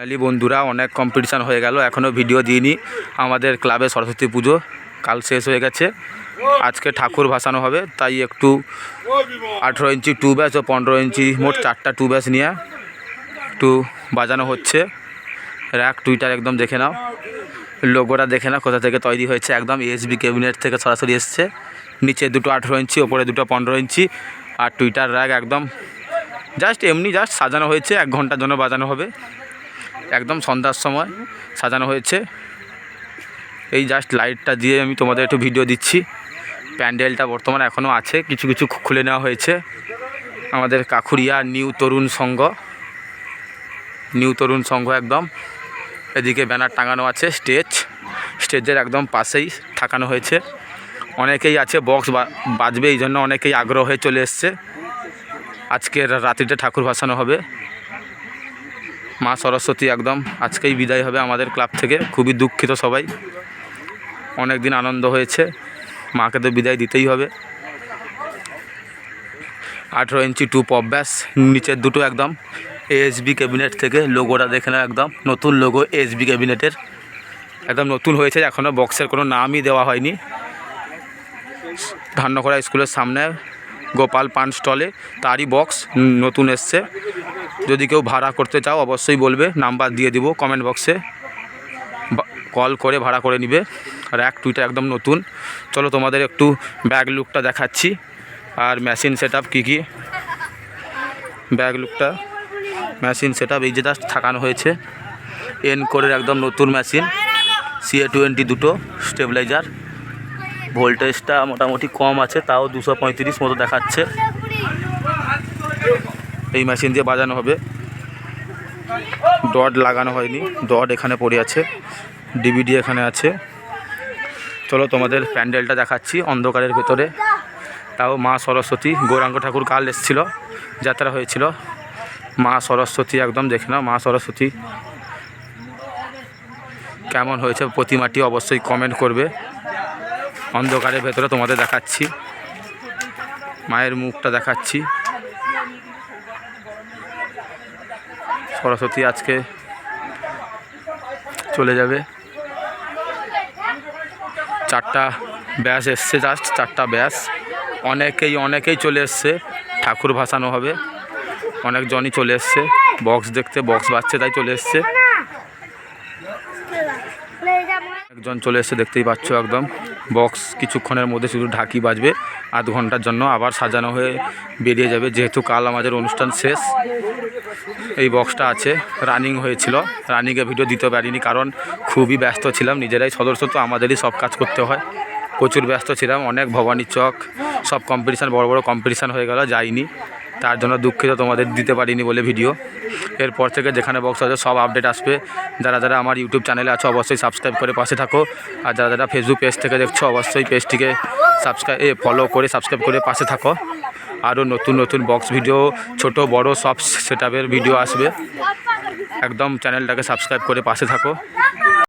Finally বন্ধুরা, অনেক competition হয়ে গেল এখনও ভিডিও দিইনি। আমাদের ক্লাবে সরস্বতী পুজো, কাল শেষ হয়ে গেছে। আজকে ঠাকুর ভাসানো হবে, তাই একটু আঠেরো ইঞ্চি টু ব্যাস ও পনেরো ইঞ্চি, মোট চারটা টু ব্যাস নিয়ে একটু বাজানো হচ্ছে। র্যাক টুইটার একদম দেখে নাও। লোগোটা দেখে নাও, কোথা থেকে তৈরি হয়েছে। একদম এসবি ক্যাবিনেট থেকে সরাসরি এসছে। নিচে দুটো আঠেরো ইঞ্চি, ওপরে দুটো পনেরো ইঞ্চি। আর টুইটার র্যাক একদম জাস্ট এমনি জাস্ট সাজানো হয়েছে, এক ঘণ্টার জন্য বাজানো হবে। একদম সন্ধ্যার সময় সাজানো হয়েছে। এই জাস্ট লাইটটা দিয়ে আমি তোমাদের একটু ভিডিও দিচ্ছি। প্যান্ডেলটা বর্তমানে এখনও আছে, কিছু কিছু খুলে নেওয়া হয়েছে। আমাদের কাকুরিয়া নিউ তরুণ সংঘ। নিউ তরুণ সংঘ একদম। এদিকে ব্যানার টাঙানো আছে স্টেজ স্টেজের একদম পাশেই থাকানো হয়েছে। অনেকেই আছে বক্স বাজবে এই জন্য অনেকেই আগ্রহ হয়ে চলে এসছে। আজকের রাত্রিতে ঠাকুর ভাসানো হবে। মা সরস্বতী একদম। আজকেই বিদায় হবে আমাদের ক্লাব থেকে। খুবই দুঃখিত সবাই। অনেক দিন আনন্দ হয়েছে। মাকে তো বিদায় দিতেই হবে। আঠেরো ইঞ্চি টু পপ, ব্যাস। নিচের দুটো একদম। এএসবি ক্যাবিনেট থেকে লোগোটা দেখে নাও একদম। নতুন লোগো এসবি ক্যাবিনেটের একদম নতুন হয়েছে এখনও বক্সের কোনো নামই দেওয়া হয়নি। ধান্যকরা স্কুলের সামনে গোপাল পান স্টলে তারই বক্স নতুন এসছে। যদি কেউ ভাড়া করতে চাও, অবশ্যই বলবে। নাম্বার দিয়ে দিব কমেন্ট বক্সে কল করে ভাড়া করে নিবে। আর এক টুইটা একদম নতুন। চলো তোমাদের একটু ব্যাগ লুকটা দেখাচ্ছি। আর মেশিন সেট আপ কী কী? ব্যাগ লুকটা মেশিন সেট আপ এই যে জাস্ট থাকানো হয়েছে। এন কোরের একদম নতুন মেশিন সিএ টোয়েন্টি দুটো স্টেবিলাইজার ভোল্টেজটা মোটামুটি কম আছে, তাও দুশো পঁয়ত্রিশ মতো দেখাচ্ছে। এই মেশিন দিয়ে বাজানো হবে। ডট লাগানো হয়নি, ডট এখানে পড়ে আছে, ডিভিডি এখানে আছে। চলো তোমাদের প্যান্ডেলটা দেখাচ্ছি অন্ধকারের ভেতরে। তাও মা সরস্বতী, গৌরাঙ্গ ঠাকুর কাল এসেছিল, যাত্রা হয়েছিল। মা সরস্বতী একদম দেখে নাও, মা সরস্বতী। কেমন হয়েছে প্রতিমাটি অবশ্যই কমেন্ট করবে। অন্ধকারের ভেতরে তোমাদের দেখাচ্ছি। মায়ের মুখটা দেখাচ্ছি। সরস্বতী আজকে চলে যাবে। চারটা ব্যাস এসছে জাস্ট চারটা ব্যাস। অনেকেই অনেকেই চলে এসছে। ঠাকুর ভাসানো হবে। অনেকজনই চলে এসছে। বক্স দেখতে বক্স বাজছে, তাই চলে এসছে। একজন চলে এসছে, দেখতেই পাচ্ছ একদম। বক্স কিছুক্ষণের মধ্যে শুধু ঢাকি বাজবে। আধ ঘণ্টার জন্য আবার সাজানো হয়ে বেরিয়ে যাবে। যেহেতু কাল আমাদের অনুষ্ঠান শেষ এই বক্সটা আছে। রানিং হয়েছিল। রানিংয়ে ভিডিও দিতে পারিনি কারণ খুবই ব্যস্ত ছিলাম। নিজেরাই সদস্য, তো আমাদেরই সব কাজ করতে হয়। প্রচুর ব্যস্ত ছিলাম। অনেক ভবানী চক, সব কম্পিটিশান বড় বড় কম্পিটিশান হয়ে গেল, যাইনি। তার জন্য দুঃখিত, তোমাদের দিতে পারিনি বলে ভিডিও এরপর থেকে যেখানে বক্স আছে, সব আপডেট আসবে। যারা যারা আমার ইউটিউব চ্যানেলে আছো, অবশ্যই সাবস্ক্রাইব করে পাশে থাকো। আর যারা যারা ফেসবুক পেজ থেকে দেখছ, অবশ্যই পেজটিকে সাবস্ক্রাইব ফলো করে সাবস্ক্রাইব করে পাশে থাকো। আরও নতুন নতুন বক্স ভিডিও ছোট, বড় সব সেট ভিডিও আসবে। একদম চ্যানেলটাকে সাবস্ক্রাইব করে পাশে থাকো।